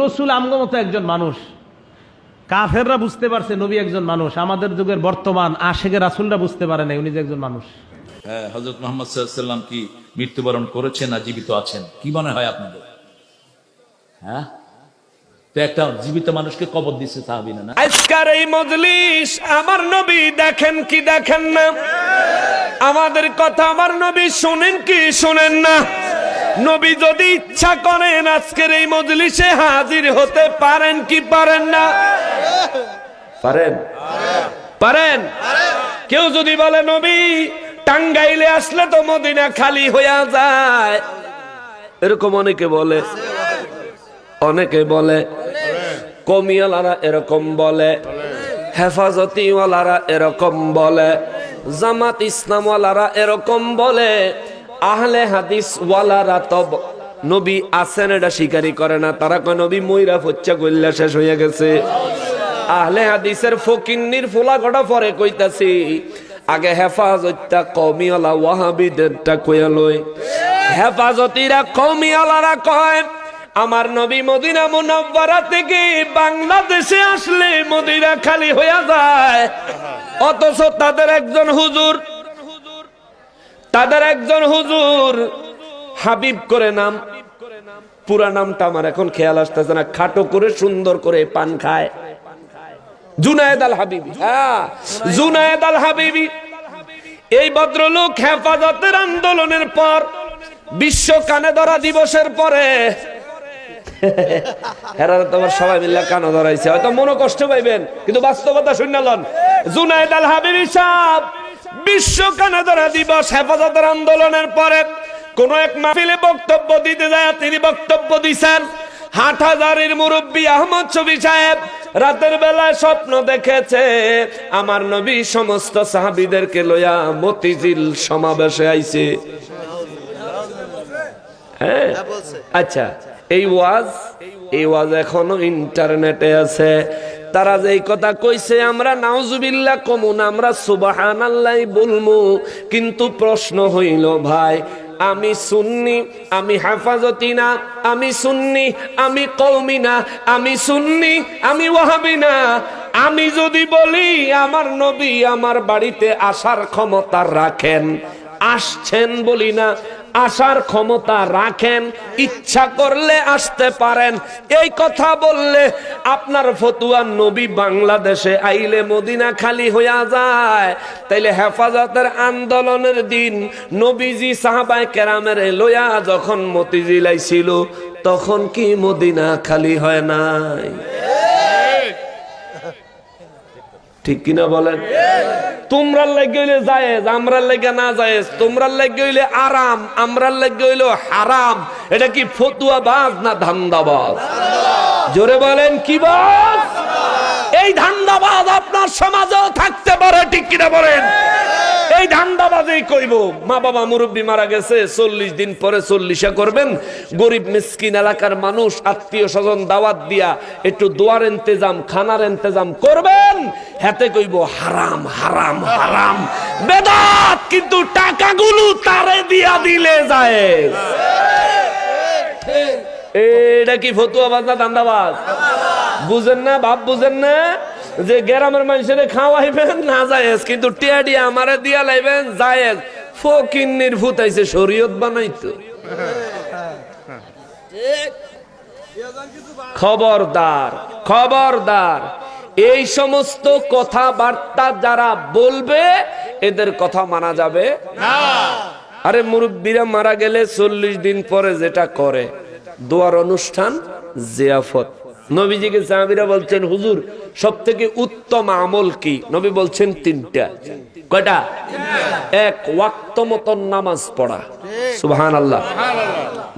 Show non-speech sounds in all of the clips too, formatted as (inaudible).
রসুল আমগো মতো একজন মানুষ। কাফেররা বুঝতে পারছে নবী একজন মানুষ। আমাদের যুগের বর্তমান আশেখের রাসুলরা বুঝতে পারে না উনি যে একজন মানুষ। হ্যাঁ হজরত মোহাম্মদ সাল্লাম কি মৃত্যুবরণ করেছেন না জীবিত আছেন? কি মনে হয় আপনাদের? হ্যাঁ? তো একটা জীবিত মানুষকে কবর দিচ্ছে সাহাবিনা না? আজকার এই মজলিস আমার নবী দেখেন কি দেখেন না? আমাদের কথা আমার নবী শুনেন কি শুনেন না? নবী যদি ইচ্ছা করেন, আজকের এই মজলিসে হাজির হতে পারেন কি পারেন না? পারেন? পারেন? কেউ যদি বলে, নবী, টাঙ্গাইলে আসলে তো মদিনা খালি হইয়া যায়। এরকম অনেকে বলে। অনেকে বলে। কমিয়ালারা এরকম বলে। হেফাজতিওয়ালারা এরকম বলে। জামাত ইসলামওয়ালারা এরকম বলে। আহলে হাদিস ওয়ালারা তো ব- নবী আছেন, এটা স্বীকারই করে না। তারা কয়, নবী ময়রা ফচ্চা কইলা শেষ হয়ে গেছে। আহলে হাদিসের ফকিন্নির ফোলা কটা পরে কইতাছি, আগে হেফাজতটা কমিয়ালা ওয়াহাবিদেরটা কইয়া লই। হেফাজতিরা কমিয়ালারা কয়, আমার নবী মদিনা মুনাব্বারা থেকে বাংলাদেশে আসলে মদিনা খালি হইয়া যায়। অথচ তাদের একজন হুজুর তাদের একজন হুজুর। হাবিব করে নাম। পুরা নামটা আমার এখন খেয়াল আসতেছে না। খাটো করে, সুন্দর করে পান খায়। হ্যাঁ এই ভদ্রলোক হেফাজতের আন্দোলনের পর, বিশ্ব কানে ধরা দিবসের পরে তোমার সবাই মিলে কানে ধরাইছে। হয়তো মনে কষ্ট পাইবেন, কিন্তু বাস্তবতা শুনলেন জুনায়েদ আল হাবিবি সাহেব বিশ্ব কানে ধরা দিবস হেফাজতের আন্দোলনের পরে কোন এক মাহফিলে বক্তব্য দিতে যায় তিনি বক্তব্য দিছেন হাট হাজারের মুরব্বী আহমদ ছবি সাহেব রাতের বেলায় স্বপ্ন দেখেছে আমার নবী সমস্ত সাহাবিদেরকে লইয়া মতিঝিল সমাবেশে আইছে। হ্যাঁ আচ্ছা এই ওয়াজ এই ওয়াজ এখনও ইন্টারনেটে আছে। তারা যে কথা কইছে, আমরা নাউজুবিল্লাহ কমুন আমরা সুবাহান আল্লাহ বলমু। কিন্তু প্রশ্ন হইল, ভাই, আমি সুন্নি, আমি হেফাজতি না, আমি সুন্নি, আমি কৌমি না, আমি সুন্নি, আমি ওয়াহাবি না। আমি যদি বলি, আমার নবী আমার বাড়িতে আসার ক্ষমতা রাখেন। আসছেন বলি না, আসার ক্ষমতা রাখেন, ইচ্ছা করলে আসতে পারেন। এই কথা বললে আপনার ফতুয়া নবী বাংলাদেশে আইলে মদিনা খালি হইয়া যায়। তাইলে হেফাজতের আন্দোলনের দিন নবীজি সাহাবাই কেরামের লইয়া যখন মতিঝিল আইছিল, তখন কি মদিনা খালি হয় নাই? ঠিক কিনা বলেন? তোমরার লাগে হইলে জায়েজ, আমরার লাগে না জায়েজ। তোমরার লাগে হইলে আরাম, আমরার লাগে হইলে হারাম। এটা কি ফতুয়া বাজ না ধান্দাবাজ? জোরে বলেন, কি বাজ? এই ধান্দাবাজ আপনার সমাজেও থাকতে পারে, ঠিক কিনা বলেন? এই ধান্দাবাজেই কইব। মা বাবা মুরব্বী মারা গেছে, চল্লিশ দিন পরে চল্লিশা করবেন। গরিব মিসকিন এলাকার মানুষ, আত্মীয় স্বজন দাওয়াত দিয়া একটু দোয়ার ইন্তেজাম, খানার ইন্তেজাম করবেন। হাতে কইব, হারাম হারাম হারাম। বেদাত কিন্তু টাকাগুলো তারে দিয়া দিলে যায়। এটা কি ফতুয়া বাজ না দান্দাবাজ বুঝেন না ভাব বুঝেন না? যে গ্রামের মানুষের খাওয়াইবেন না জায়েজ কিন্তু টিয়াডি আমারে দিয়া লাইবেন জায়েজ। ফকিন্নির ফুটাইছে শরীয়ত বানাইতো। খবরদার খবরদার। এই সমস্ত কথাবার্তা যারা বলবে এদের কথা মানা যাবে? আরে মুরব্বীরা মারা গেলে চল্লিশ দিন পরে যেটা করে দোয়ার অনুষ্ঠান জিয়াফত। নবীজিকে সাহাবিরা বলছেন, হুজুর সব থেকে উত্তম আমল কি? নবী বলছেন, তিনটা। কয়টা? এক, ওয়াক্ত মতন নামাজ পড়া। সুবহান আল্লাহ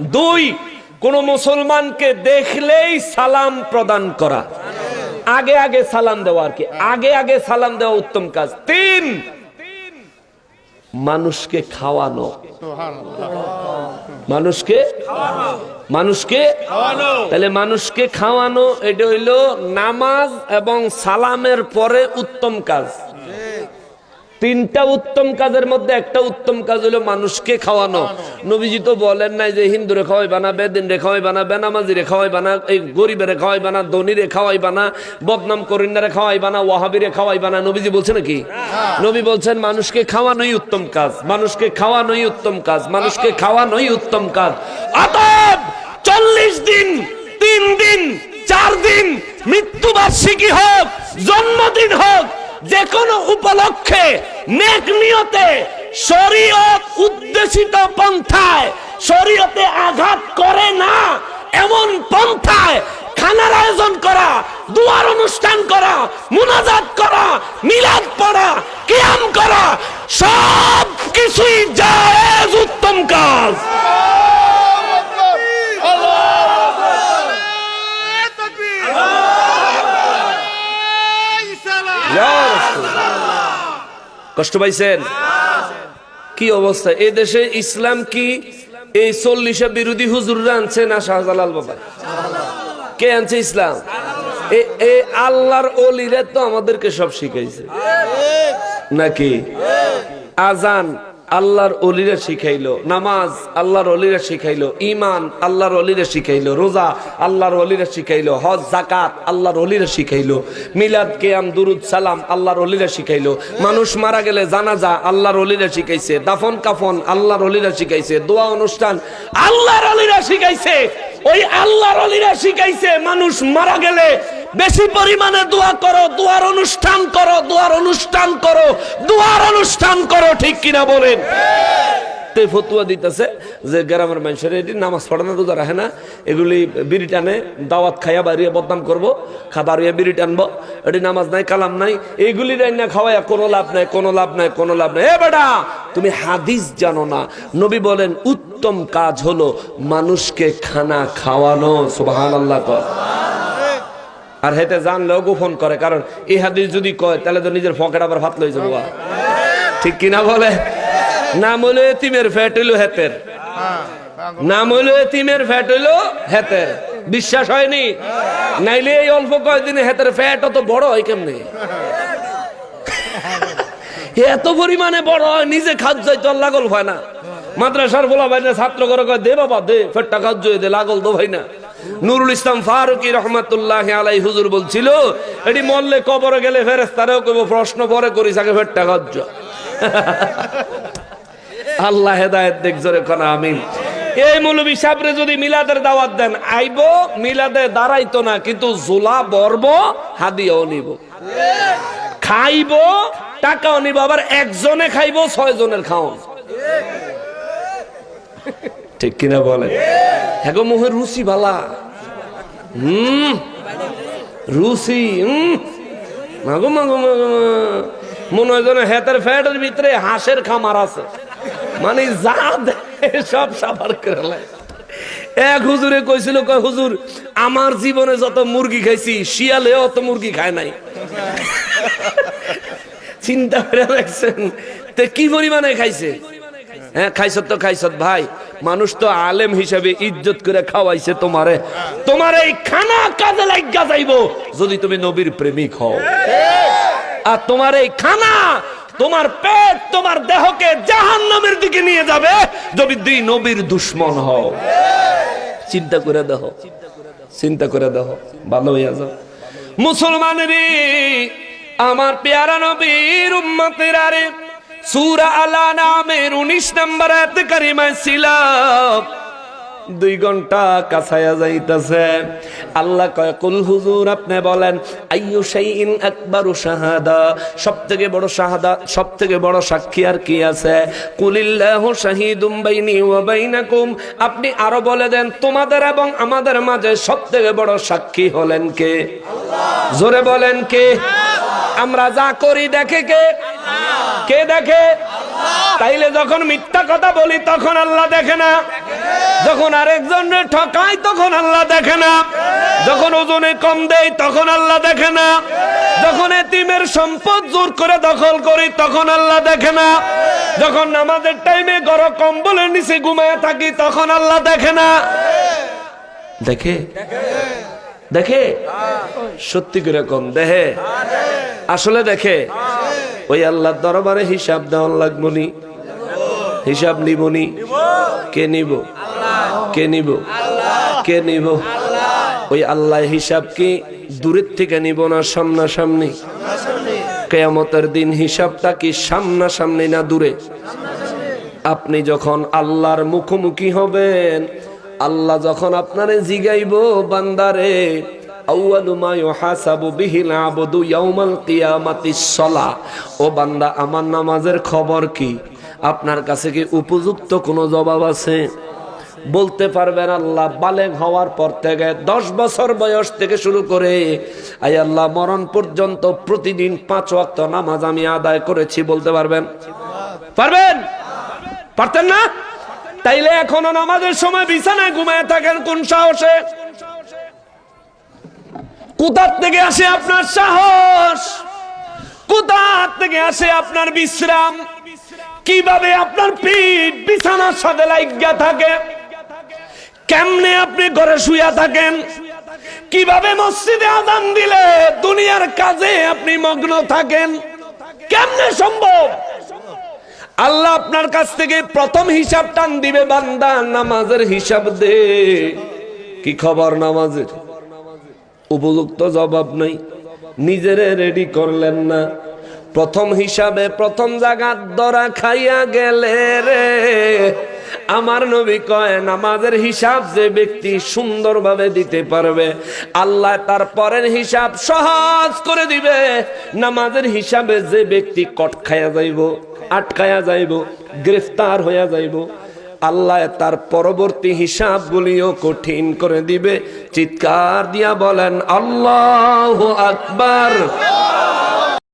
দুই, কোন মুসলমানকে দেখলেই সালাম প্রদান করা। আগে আগে সালাম দেওয়া আর কি। আগে আগে সালাম দেওয়া উত্তম কাজ। তিন মানুষকে খাওয়ানো। মানুষকে মানুষকে তাহলে মানুষকে খাওয়ানো এটা হইল নামাজ এবং সালামের পরে উত্তম কাজ। তিনটা উত্তম কাজের মধ্যে একটা উত্তম কাজ হলো মানুষকে খাওয়ানো। নবীজি তো বলেন নাই যে হিন্দুরে খাওয়াইবা বানা বেদিন রে খাওয়াইবা না বেনামাজি খাওয়াইবা বানা এই গরিবের খাওয়াইবা না, ধনীরে খাওয়াইবা বানা বদনাম করিন্দারে খাওয়াইবা না, ওয়াহাবিরে খাওয়াইবা বানা নবীজি বলছে নাকি? নবী বলছেন, মানুষকে খাওয়ানোই উত্তম কাজ, মানুষকে খাওয়ানোই উত্তম কাজ, মানুষকে খাওয়ানোই উত্তম কাজ। অতএব চল্লিশ দিন, তিন দিন, চার দিন, মৃত্যুবার্ষিকী হোক, জন্মদিন হোক যে কোনো উপলক্ষে নেক নিয়তে শরীয়ত উদ্দেশিত পন্থায় শরীয়তে আঘাত করে না, এমন পন্থায় খানার আয়োজন করা, দুয়ার অনুষ্ঠান করা, মুনাজাত করা, মিলাদ পড়া, কিয়াম করা সব কিছুই জায়েজ উত্তম কাজ। কষ্ট পাইছেন? কি অবস্থা? এ দেশে ইসলাম কি? এই চল্লিশে বিরোধী হুজুররা আনছে না শাহজালাল বাবা? কে আনছে ইসলাম? এ- আল্লাহর অলিরা তো আমাদেরকে সব শিখাইছে। নাকি? আজান। আল্লাহর অলিরা শিখাইলো নামাজ আল্লাহর অলিরা শিখাইলো ইমান আল্লাহর অলিরা শিখাইলো রোজা আল্লাহর অলিরা শিখাইলো হজ জাকাত আল্লাহর অলিরা শিখাইলো মিলাদ কেয়াম দুরুদ সালাম আল্লাহর অলিরা শিখাইলো মানুষ মারা গেলে জানাজা আল্লাহর অলিরা শিখাইছে দাফন কাফন আল্লাহর অলিরা শিখাইছে দোয়া অনুষ্ঠান আল্লাহর অলিরা শিখাইছে ওই আল্লাহর অলিরা শিখাইছে মানুষ মারা গেলে বেশি পরিমাণে দোয়া করো, দোয়ার অনুষ্ঠান করো, দোয়ার অনুষ্ঠান করো, দোয়ার অনুষ্ঠান করো, ঠিক কিনা বলেন? ফতুয়া দিতেছে যে গ্রামের মানুষের এটি নামাজ পড়ে না, রোজা রাখে না। এগুলি বিড়ি টানে, দাওয়াত খাইয়া বাড়িয়ে বদনাম করব হইয়া বিড়ি টানবো। এটি নামাজ নাই, কালাম নাই এইগুলি রান্না খাওয়াইয়া কোনো লাভ নাই, কোনো লাভ নাই, কোনো লাভ নাই। এ বেটা, তুমি হাদিস জানো না। নবী বলেন, উত্তম কাজ হলো মানুষকে খানা খাওয়ানো। সুবাহান আল্লাহ কর আর হেতে জানলেও গোপন করে কারণ এই হাদিস যদি কয় তাহলে তো নিজের ফকেট আবার ভাত লই যাব। ঠিক কিনা বলে? নাম হইল এতিমের ফ্যাট হইল হেতের নাম হইল এতিমের ফ্যাট হইল হেতের বিশ্বাস হয়নি? নাইলে এই অল্প কয়েকদিনে হেতের ফ্যাট অত বড় হয় কেমনে? এত পরিমাণে বড় হয় নিজে খাদ্য তো লাগল হয় না। মাদ্রাসার বলা ভাই না ছাত্র করে কয় দে বাবা দে ফেটটা খাদ্য দে লাগল তো ভাই না। নুরুল ইসলাম ফারুকি রহমতুল্লাহ আলাই হুজুর বলছিল, এটি মরলে কবরে গেলে ফেরেস তারেও কইব, প্রশ্ন পরে করিস, আগে ফেটটা খাদ্য (laughs) আল্লাহ হেদায়ত দেখ জোরে কোন, আমিন। এই মৌলবী সাহেবরে যদি মিলাদের দাওয়াত দেন, আইব, মিলাদে দাঁড়াইতো না, কিন্তু জোলা বর্ব, হাদিয়াও নিব। খাইব, টাকাও নিব, আবার একজনে খাইব ছয় জনের খাওয়ান। ঠিক কিনা বলে হ্যাঁ মোহের রুচি ভালা হুম রুচি হুম। মাগো মাগো মাগো। মনে হয় যেন হেতের ফ্যাটের ভিতরে হাঁসের খামার আছে। মানে যা সব সাফার করে এক হুজুরে কইছিল, কয়, হুজুর, আমার জীবনে যত মুরগি খাইছি শিয়ালে অত মুরগি খায় নাই। চিন্তা করে দেখছেন, তে কি পরিমাণে খাইছে? হ্যাঁ খাইছত তো খাইছত ভাই। মানুষ তো আলেম হিসেবে ইজ্জত করে খাওয়াইছে তোমারে। তোমার এই খানা কাজে লাগা যাইব, যদি তুমি নবীর প্রেমিক হও। আর তোমার এই খানা, তোমার পেট, তোমার দেহকে জাহান নামের দিকে নিয়ে যাবে, যদি দুই নবীর দুশ্মন হও। চিন্তা করে দেহ চিন্তা করে দেহ ভালো হইয়া যাও। মুসলমানের আমার পেয়ারা নবীর উম্মতের আরে সুরা আলা নামের উনিশ নম্বর এত কারিমায় ছিলাম দুই ঘণ্টা কাছায়া যাইতেছে। আল্লাহ কয়, কুল হুজুর, আপনি বলেন, আইয়ু শাইইন আকবারু শাহাদা? সবথেকে বড় শাহাদা, সবথেকে বড় সাক্ষী আর কি আছে? কুলিল্লাহু শাহিদুম বাইনি ওয়া বাইনাকুম। আপনি আরও বলে দেন, তোমাদের এবং আমাদের মাঝে সবথেকে বড় সাক্ষী হলেন কে? আল্লাহ জোরে বলেন কে? আমরা যা করি দেখে কে? কে দেখে? তাইলে যখন মিথ্যা কথা বলি, তখন আল্লাহ দেখে না। যখন আরেকজন ঠকাই, তখন আল্লাহ দেখে না। যখন ওজনে কম দেই, তখন আল্লাহ দেখে না। যখন এতিমের সম্পদ জোর করে দখল করি, তখন আল্লাহ দেখে না। যখন নামাজের টাইমে গর কম্বলের নিচে ঘুমায় থাকি, তখন আল্লাহ দেখে না। দেখে? দেখে? সত্যি করে কম, দেখে? আসলে দেখে? ওই আল্লাহর দরবারে হিসাব দেওয়ার লাগবো নি। হিসাব নিবনি কে নিব? কে নিব? কে নিব? ওই আল্লাহ হিসাব কি দূরের থেকে নিব না সামনাসামনি? কেয়ামতের দিন হিসাবটা কি সামনাসামনি না দূরে? আপনি যখন আল্লাহর মুখোমুখি হবেন, আল্লাহ যখন আপনারে জিগাইব বান্দারে ও বান্দা, আমার নামাজের খবর কি? আপনার কাছে কি উপযুক্ত কোনো জবাব আছে? বলতে পারবেন আল্লাহ, বালেগ হওয়ার পর থেকে দশ বছর বয়স থেকে শুরু করে আই আল্লাহ, মরণ পর্যন্ত প্রতিদিন পাঁচ ওয়াক্ত নামাজ আমি আদায় করেছি, বলতে পারবেন? পারবেন? পারতেন না? তাইলে এখনও নামাজের সময় বিছানায় ঘুমায় থাকেন, কোন সাহসে? কোথার থেকে আসে আপনার সাহস? কোথার থেকে আসে আপনার বিশ্রাম? কীভাবে আপনার পিঠ বিছানার সাথে লাগিয়া থাকে? কেমনে আপনি ঘরে শুয়া থাকেন? কীভাবে মসজিদে আদান দিলে দুনিয়ার কাজে আপনি মগ্ন থাকেন? কেমনে সম্ভব? আল্লাহ আপনার কাছ থেকে প্রথম হিসাব টান দিবে, বান্দা, নামাজের হিসাব দে। কি খবর নামাজের? উপযুক্ত জবাব নাই। নিজেরে রেডি করলেন না। প্রথম হিসাবে প্রথম জায়গার দরা খাইয়া গেলে রে। আমার নবী কয়, নামাজের হিসাব যে ব্যক্তি সুন্দরভাবে দিতে পারবে, আল্লাহ তার পরের হিসাব সহজ করে দিবে। নামাজের হিসাবে যে ব্যক্তি কট খায়া যাইব আটকায়া যাইব, গ্রেফতার হইয়া যাইব আল্লাহ তার পরবর্তী হিসাবগুলিও কঠিন করে দিবে। চিৎকার দিয়া বলেন আল্লাহ আকবার।